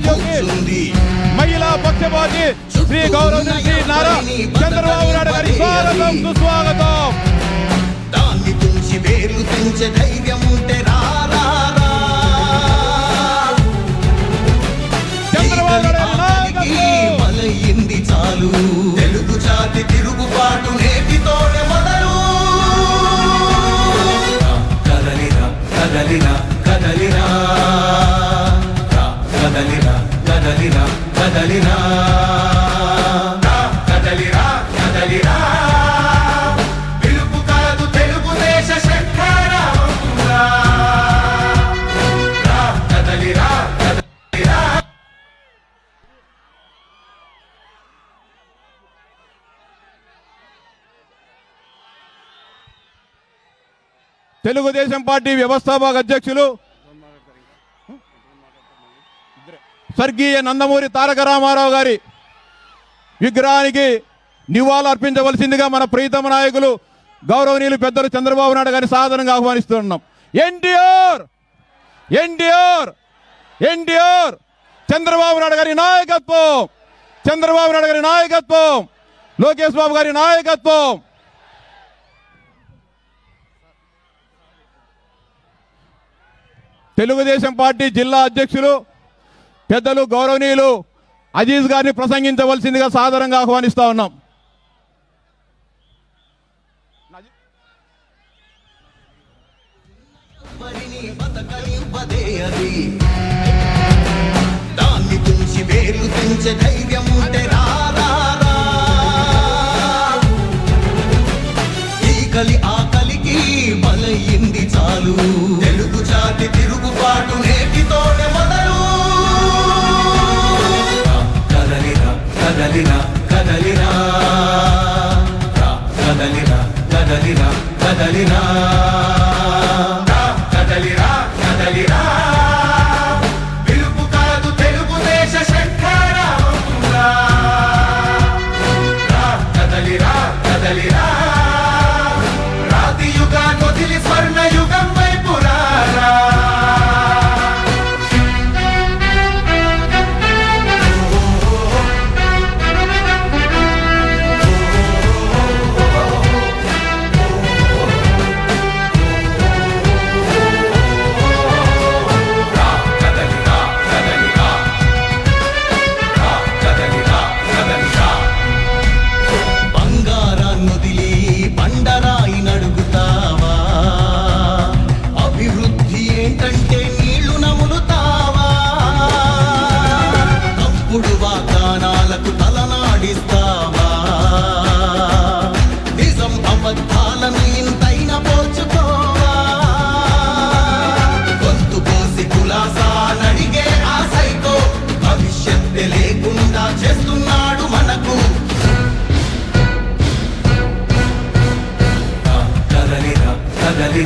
ఆశాజ్యోతి మహిళా పక్షపాతి శ్రీ గౌరవ శ్రీ నారా చంద్రబాబు నాయుడు గారి స్వాగతం సుస్వాగతం. దాన్ని తుంచి వేలు తెంచే ధైర్యం ఉంటే రా రా, రా. చంద్రబాబు నాయుడు చాలు. తెలుగు జాతి తిరుగుబాటు నేటితోనే మొదలు. కదలిరా కదలిరా కదలిరా. కదలినా కదలినా కదలిరా కదలిరా. పిలుపు కాదు తెలుగుదేశ కదలిరా కదలిరా. తెలుగుదేశం పార్టీ వ్యవస్థాపక అధ్యక్షులు స్వర్గీయ నందమూరి తారక రామారావు గారి విగ్రహానికి నివాళులు అర్పించవలసిందిగా మన ప్రీతమ నాయకులు గౌరవనీయులు పెద్దలు చంద్రబాబు నాయుడు గారిని సాధారణంగా ఆహ్వానిస్తున్నాం. ఎన్టీఆర్! ఎన్టీఆర్! ఎన్టీఆర్! చంద్రబాబు నాయుడు గారి నాయకత్వం! చంద్రబాబు నాయుడు గారి నాయకత్వం! లోకేష్ బాబు గారి నాయకత్వం! తెలుగుదేశం పార్టీ జిల్లా అధ్యక్షులు పెద్దలు గౌరవనీయులు అజీజ్ గారిని ప్రసంగించవలసిందిగా సాధారణంగా ఆహ్వానిస్తా ఉన్నాం. దాన్ని తుంచి వేలు తెంచే ధైర్యం ఉంటే రా ఈ కలి ఆకలికి కదలిరా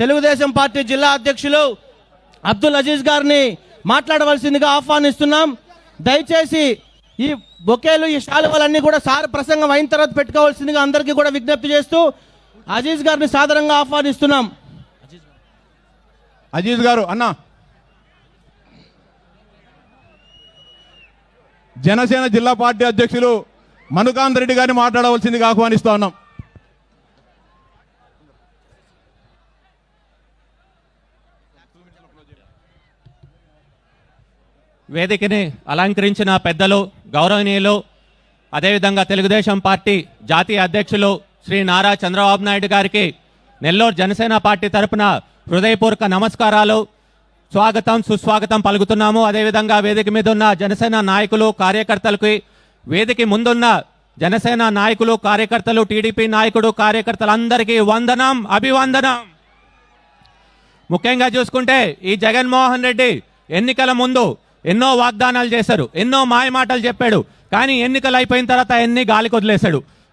తెలుగుదేశం పార్టీ జిల్లా అధ్యక్షులు అబ్దుల్ అజీజ్ గారిని మాట్లాడవలసిందిగా ఆహ్వానిస్తున్నాం. దయచేసి ఈ బొకేలు ఈ శాలువలన్నీ కూడా సార్ ప్రసంగం అయిన తర్వాత పెట్టుకోవాల్సిందిగా అందరికీ కూడా విజ్ఞప్తి చేస్తూ అజీజ్ గారిని సాధారణంగా ఆహ్వానిస్తున్నాం. అజీజ్ గారు అన్న. జనసేన జిల్లా పార్టీ అధ్యక్షులు మనుకాంత్ రెడ్డి గారిని మాట్లాడవలసిందిగా ఆహ్వానిస్తా ఉన్నాం. వేదికని అలంకరించిన పెద్దలు గౌరవనీయులు అదేవిధంగా తెలుగుదేశం పార్టీ జాతీయ అధ్యక్షులు శ్రీ నారా చంద్రబాబు నాయుడు గారికి నెల్లూరు జనసేన పార్టీ తరపున హృదయపూర్వక నమస్కారాలు. స్వాగతం సుస్వాగతం పలుకుతున్నాము. అదేవిధంగా వేదిక మీద ఉన్న జనసేన నాయకులు కార్యకర్తలకి వేదిక ముందున్న జనసేన నాయకులు కార్యకర్తలు టీడీపీ నాయకుడు కార్యకర్తలందరికీ వందనం అభివందనం. ముఖ్యంగా చూసుకుంటే ఈ జగన్మోహన్ రెడ్డి ఎన్నికల ముందు ఎన్నో వాగ్దానాలు చేశారు ఎన్నో మాయమాటలు చెప్పాడు కానీ ఎన్నికలు అయిపోయిన తర్వాత ఎన్ని గాలికి వదిలేశాడు.